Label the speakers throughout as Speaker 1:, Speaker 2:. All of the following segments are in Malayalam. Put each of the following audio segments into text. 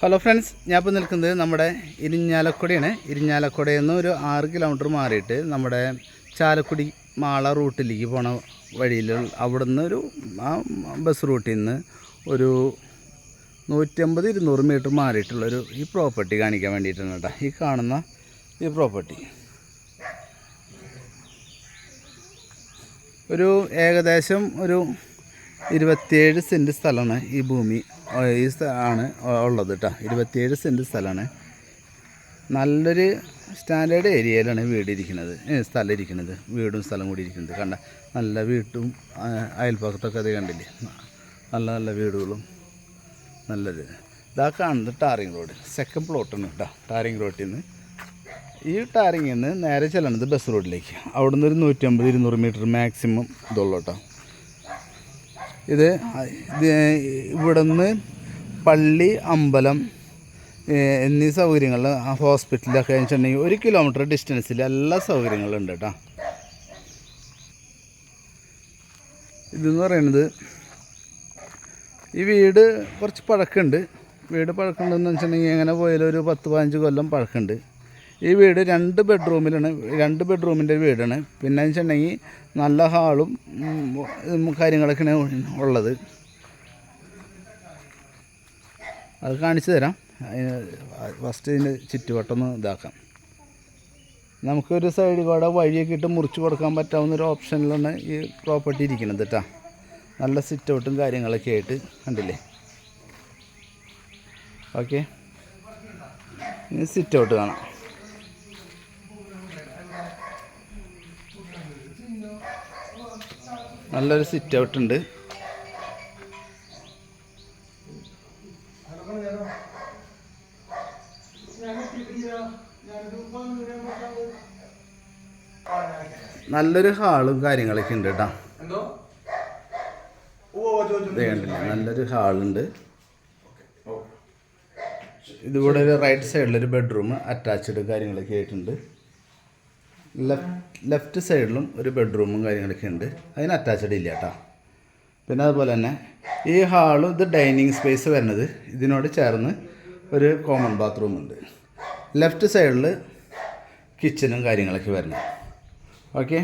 Speaker 1: ഹലോ ഫ്രണ്ട്സ് ഞാൻ ഇപ്പോൾ നിൽക്കുന്നത് നമ്മുടെ ഇരിഞ്ഞാലക്കുടയാണ്. ഇരിഞ്ഞാലക്കുടയിൽ നിന്ന് ഒരു ആറ് കിലോമീറ്റർ മാറിയിട്ട് നമ്മുടെ ചാലക്കുടി മാള റൂട്ടിലേക്ക് പോണ വഴിയിൽ അവിടെ നിന്ന് ഒരു ആ ബസ് റൂട്ടിൽ നിന്ന് ഒരു നൂറ്റമ്പത് ഇരുന്നൂറ് മീറ്റർ മാറിയിട്ടുള്ളൊരു ഈ പ്രോപ്പർട്ടി കാണിക്കാൻ വേണ്ടിയിട്ടാണ് കേട്ടോ. ഈ കാണുന്ന ഈ പ്രോപ്പർട്ടി ഒരു ഏകദേശം ഒരു ഇരുപത്തിയേഴ് സെന്റ് സ്ഥലമാണ് ഈ ഭൂമി ഈ ആണ് ഉള്ളത് കേട്ടോ ഇരുപത്തിയേഴ് സെന്റ് സ്ഥലമാണ്. നല്ലൊരു സ്റ്റാൻഡേർഡ് ഏരിയയിലാണ് വീട് ഇരിക്കുന്നത് സ്ഥലം ഇരിക്കുന്നത് വീടും സ്ഥലം കൂടി ഇരിക്കുന്നത്. കണ്ട നല്ല വീട്ടും അയൽപ്പക്കത്തൊക്കെ അത് കണ്ടില്ലേ? നല്ല നല്ല വീടുകളും നല്ലത്. ഇതാ കാണുന്നത് ടാറിങ് റോഡ് സെക്കൻഡ് പ്ലോട്ടാണ് കേട്ടോ ടാറിങ് റോഡിൽ നിന്ന്. ഈ ടാറിങ്ങിൽ നിന്ന് നേരെ ചെല്ലണത് ബസ് റോഡിലേക്ക്. അവിടെ നിന്ന് ഒരു നൂറ്റമ്പത് ഇരുന്നൂറ് മീറ്റർ മാക്സിമം ഇതുള്ളൂ കേട്ടോ ഇത് ഇവിടുന്ന് പള്ളി അമ്പലം എന്നീ സൗകര്യങ്ങൾ ഹോസ്പിറ്റലൊക്കെ വെച്ചിട്ടുണ്ടെങ്കിൽ ഒരു കിലോമീറ്റർ ഡിസ്റ്റൻസിൽ എല്ലാ സൗകര്യങ്ങളും ഉണ്ട് കേട്ടോ ഇതെന്ന് പറയുന്നത് ഈ വീട് കുറച്ച് പഴക്കമുണ്ട്. വീട് പഴക്കമുണ്ടെന്ന് വെച്ചിട്ടുണ്ടെങ്കിൽ എങ്ങനെ പോയാലും ഒരു പത്ത് പതിനഞ്ച് കൊല്ലം പഴക്കമുണ്ട്. ഈ വീട് രണ്ട് ബെഡ്റൂമിലാണ് രണ്ട് ബെഡ്റൂമിന്റെ വീടാണ്. പിന്നെ വെച്ചിട്ടുണ്ടെങ്കിൽ നല്ല ഹാളും കാര്യങ്ങളൊക്കെ ഉള്ളത്. അത് കാണിച്ചു തരാം. ഫസ്റ്റ് ഇതിന്റെ ചുറ്റുവട്ടം ഇതാക്കാം. നമുക്കൊരു സൈഡ് കൂടെ വഴിയൊക്കെ ഇട്ട് മുറിച്ച് കൊടുക്കാൻ പറ്റാവുന്ന ഒരു ഓപ്ഷനിലാണ് ഈ പ്രോപ്പർട്ടി ഇരിക്കുന്നത് കേട്ടോ നല്ല സിറ്റ് ഔട്ടും കാര്യങ്ങളൊക്കെ ആയിട്ട് കണ്ടില്ലേ? ഓക്കെ. സിറ്റ് ഔട്ട് കാണാം. നല്ലൊരു സിറ്റ് ഔട്ട് ഉണ്ട്. നല്ലൊരു ഹാളും കാര്യങ്ങളൊക്കെ ഉണ്ട് കേട്ടോ നല്ലൊരു ഹാളുണ്ട് ഇതിവിടെ ഒരു റൈറ്റ് സൈഡിലൊരു ബെഡ്റൂം അറ്റാച്ച്ഡ് കാര്യങ്ങളൊക്കെ ആയിട്ടുണ്ട്. ലെഫ്റ്റ് സൈഡിലും ഒരു ബെഡ്റൂമും കാര്യങ്ങളൊക്കെ ഉണ്ട്. അതിന് അറ്റാച്ച്ഡ് ഇല്ല കേട്ടോ പിന്നെ അതുപോലെ തന്നെ ഈ ഹാളും ഇത് ഡൈനിങ് സ്പേസ് വരുന്നത് ഇതിനോട് ചേർന്ന് ഒരു കോമൺ ബാത്റൂം ഉണ്ട്. ലെഫ്റ്റ് സൈഡിൽ കിച്ചനും കാര്യങ്ങളൊക്കെ വരുന്നത് ഓക്കെ?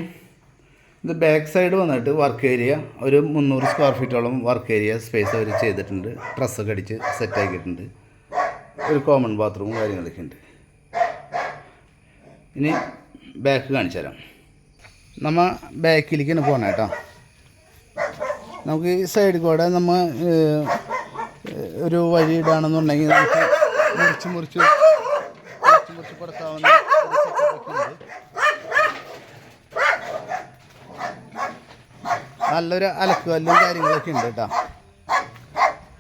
Speaker 1: ഇത് ബാക്ക് സൈഡ് വന്നിട്ട് വർക്ക് ഏരിയ ഒരു മുന്നൂറ് സ്ക്വയർ ഫീറ്റോളം വർക്ക് ഏരിയ സ്പേസ് അവർ ചെയ്തിട്ടുണ്ട്. ഡ്രസ്സൊക്കെ അടിച്ച് സെറ്റ് ആക്കിയിട്ടുണ്ട്. ഒരു കോമൺ ബാത്റൂമും കാര്യങ്ങളൊക്കെ ഉണ്ട്. ഇനി ബാക്ക് കാണിച്ചു തരാം. ബാക്കിലേക്ക് ബാക്കിലേക്കാണ് പോകണം കേട്ടോ നമുക്ക് ഈ സൈഡിൽ കൂടെ നമ്മൾ ഒരു വഴി ഇടാണെന്നുണ്ടെങ്കിൽ നമുക്ക് മുറിച്ച് മുറിച്ച് മുറിച്ച് മുറിച്ച് കൊടുക്കാവുന്ന നല്ലൊരു അലക്കുകല്ലും കാര്യങ്ങളൊക്കെ ഉണ്ട് കേട്ടോ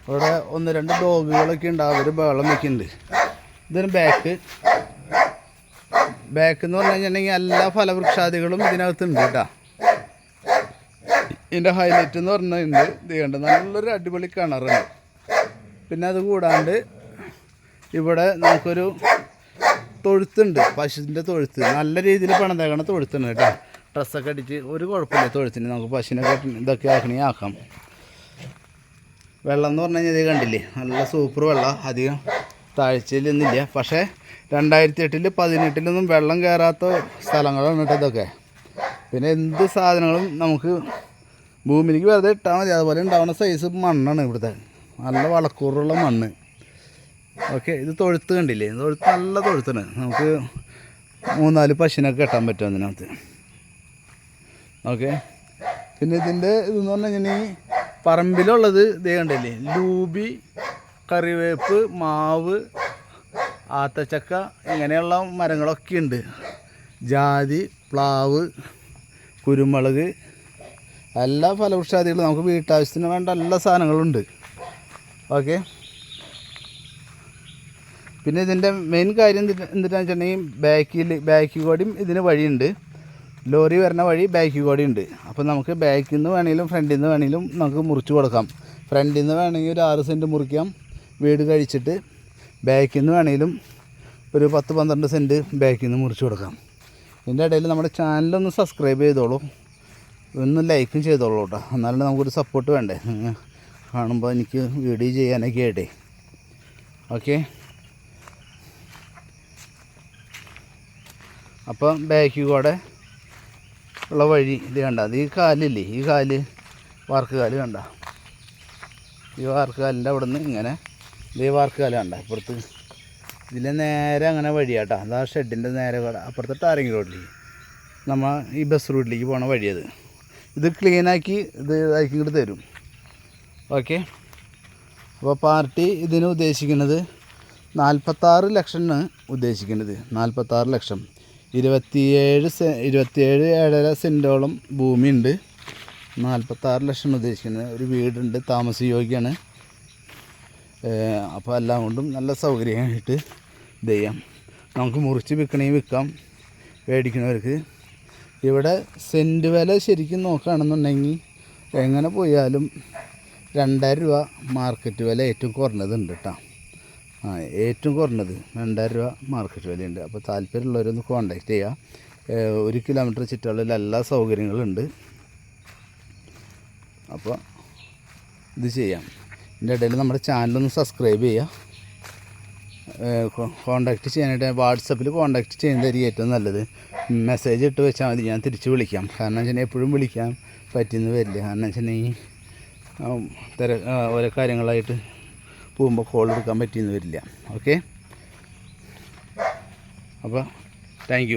Speaker 1: ഇവിടെ ഒന്ന് രണ്ട് ഡോഗുകളൊക്കെ ഉണ്ട്. അവർ ബഹളം വെക്കുന്നുണ്ട്. ഇതിന് ബാക്ക് ബാക്ക് എന്ന് പറഞ്ഞു കഴിഞ്ഞിട്ടുണ്ടെങ്കിൽ എല്ലാ ഫലവൃക്ഷാദികളും ഇതിനകത്തുണ്ട് കേട്ടോ. ഇതിന്റെ ഹൈലൈറ്റ് എന്ന് പറഞ്ഞിട്ടുണ്ട് ഇത് കണ്ട് നല്ലൊരു അടിപൊളി കിണറുണ്ട്. പിന്നെ അത് കൂടാണ്ട് ഇവിടെ നമുക്കൊരു തൊഴുത്തുണ്ട്. പശുവിന്റെ തൊഴുത്ത്. നല്ല രീതിയിൽ പണിതേക്കണ തൊഴുത്തുണ്ട് കേട്ടോ. ഡ്രസ്സൊക്കെ അടിച്ച് ഒരു കുഴപ്പമില്ല തൊഴുത്തിന്. നമുക്ക് പശുവിനെ കെട്ടി ഇതൊക്കെ ആക്കണേ ആക്കാം. വെള്ളം എന്ന് പറഞ്ഞു കഴിഞ്ഞാൽ ഇത് കണ്ടില്ലേ? നല്ല സൂപ്പർ വെള്ളം. അധികം താഴ്ചയിലൊന്നുമില്ല പക്ഷേ രണ്ടായിരത്തി എട്ടിൽ പതിനെട്ടിലൊന്നും വെള്ളം കയറാത്ത സ്ഥലങ്ങളാണ് കേട്ടോ ഇതൊക്കെ. പിന്നെ എന്ത് സാധനങ്ങളും നമുക്ക് ഭൂമിയിലേക്ക് വെറുതെ ഇട്ടാൽ മതി. അതുപോലെ ഉണ്ടാവുന്ന സൈസ് മണ്ണാണ് ഇവിടുത്തെ. നല്ല വളക്കൂറുള്ള മണ്ണ്. ഓക്കെ ഇത് തൊഴുത്ത് കണ്ടില്ലേ? തൊഴുത്ത് നല്ല തൊഴുത്താണ്. നമുക്ക് മൂന്നാൽ പശുവിനൊക്കെ കെട്ടാൻ പറ്റും അതിനകത്ത്. ഓക്കെ പിന്നെ ഇതിന്റെ ഇതെന്ന് പറഞ്ഞു കഴിഞ്ഞാൽ പറമ്പിലുള്ളത് ഇതേ കണ്ടില്ലേ? ലൂബി കറിവേപ്പ് മാവ് ആത്തച്ചക്ക ഇങ്ങനെയുള്ള മരങ്ങളൊക്കെ ഉണ്ട്. ജാതി പ്ലാവ് കുരുമുളക് എല്ലാ ഫലവൃക്ഷാദികളും നമുക്ക് വീട്ടാവശ്യത്തിന് വേണ്ട എല്ലാ സാധനങ്ങളുണ്ട്. ഓക്കെ? പിന്നെ ഇതിന്റെ മെയിൻ കാര്യം എന്തിട്ട് എന്തിട്ടാന്ന് വെച്ചിട്ടുണ്ടെങ്കിൽ ബാക്കിൽ ബാക്കിൽ കൂടിയും ഇതിന് വഴിയുണ്ട്. ലോറി വരുന്ന വഴി ബാക്കി കൂടി ഉണ്ട് അപ്പോൾ നമുക്ക് ബാക്കിൽ നിന്ന് വേണമെങ്കിലും ഫ്രണ്ടിൽ നിന്ന് വേണമെങ്കിലും നമുക്ക് മുറിച്ച് കൊടുക്കാം. ഫ്രണ്ടിൽ നിന്ന് വേണമെങ്കിൽ ഒരു ആറ് സെന്റ് മുറിക്കാം. വീട് കഴിച്ചിട്ട് ബാക്കിൽ നിന്ന് വേണമെങ്കിലും ഒരു പത്ത് പന്ത്രണ്ട് സെന്റ് ബാക്കിൽ നിന്ന് മുറിച്ച് കൊടുക്കാം. ഇതിന്റെ ഇടയിൽ നമ്മുടെ ചാനലൊന്ന് സബ്സ്ക്രൈബ് ചെയ്തോളൂ. ഒന്ന് ലൈക്കും ചെയ്തോളൂ കേട്ടോ. എന്നാലും നമുക്കൊരു സപ്പോർട്ട് വേണ്ടേ? കാണുമ്പോൾ എനിക്ക് വീഡിയോ ചെയ്യാനൊക്കെ ആയിട്ടേ. ഓക്കെ. അപ്പം ബാക്കിൽ കൂടെ ഉള്ള വഴി ഇത് കണ്ട അത് ഈ കാലില്ലേ? ഈ കാൽ വാർക്ക് കാൽ കണ്ട. ഈ വാർക്ക് കാലിന്റെ അവിടെ നിന്ന് ഇങ്ങനെ അപ്പുറത്ത് കാൽ കണ്ട ഇപ്പുറത്ത് ഇതിലെ നേരെ അങ്ങനെ വഴിയാട്ടാ. അതാ ഷെഡിന്റെ നേരെ കട. അപ്പുറത്തെ ടാറിങ് റോഡിലേക്ക് നമ്മൾ ഈ ബസ് റൂട്ടിലേക്ക് പോണ വഴിയത്. ഇത് ക്ലീനാക്കി ഇത് ഇതാക്കി ഇങ്ങോട്ട് തരും. ഓക്കെ അപ്പോൾ പാർട്ടി ഇതിന് ഉദ്ദേശിക്കുന്നത് നാൽപ്പത്താറ് ലക്ഷമാണ് ഉദ്ദേശിക്കുന്നത്. നാൽപ്പത്താറ് ലക്ഷം. ഇരുപത്തിയേഴ് സെ ഇരുപത്തിയേഴ് ഏഴര സെന്റോളം ഭൂമിയുണ്ട്. നാൽപ്പത്താറ് ലക്ഷം ഉദ്ദേശിക്കുന്നത്. ഒരു വീടുണ്ട്. താമസയോഗ്യമാണ് അപ്പോൾ എല്ലാം കൊണ്ടും നല്ല സൗകര്യമായിട്ട് ഇത് ചെയ്യാം. നമുക്ക് മുറിച്ച് വിൽക്കണമെങ്കിൽ വിൽക്കാം മേടിക്കണവർക്ക് ഇവിടെ സെന്റ് വില ശരിക്കും നോക്കുകയാണെന്നുണ്ടെങ്കിൽ എങ്ങനെ പോയാലും രണ്ടായിരം രൂപ മാർക്കറ്റ് വില ഏറ്റവും കുറഞ്ഞതുണ്ട് കേട്ടോ. ആ ഏറ്റവും കുറഞ്ഞത് രണ്ടായിരം രൂപ മാർക്കറ്റ് വിലയുണ്ട്. അപ്പോൾ താല്പര്യമുള്ളവരൊന്ന് കോണ്ടാക്ട് ചെയ്യുക ഒരു കിലോമീറ്റർ ചുറ്റളവിൽ എല്ലാ സൗകര്യങ്ങളുണ്ട്. അപ്പോൾ ഇത് ചെയ്യാം. ഇതിന്റെ ഇടയിൽ നമ്മുടെ ചാനലൊന്ന് സബ്സ്ക്രൈബ് ചെയ്യുക. കോണ്ടാക്ട് ചെയ്യാനായിട്ട് വാട്സപ്പിൽ കോണ്ടാക്ട് ചെയ്യുന്നതായിരിക്കും ഏറ്റവും നല്ലത്. മെസ്സേജ് ഇട്ട് വെച്ചാൽ മതി. ഞാൻ തിരിച്ച് വിളിക്കാം. കാരണം വെച്ചാൽ എപ്പോഴും വിളിക്കാൻ പറ്റിയെന്ന് വരില്ല. കാരണം വെച്ചിട്ടുണ്ടെങ്കിൽ തിര ഓരോ കാര്യങ്ങളായിട്ട് പോകുമ്പോൾ കോൾ എടുക്കാൻ പറ്റിയെന്ന് വരില്ല. ഓക്കെ അപ്പോൾ താങ്ക്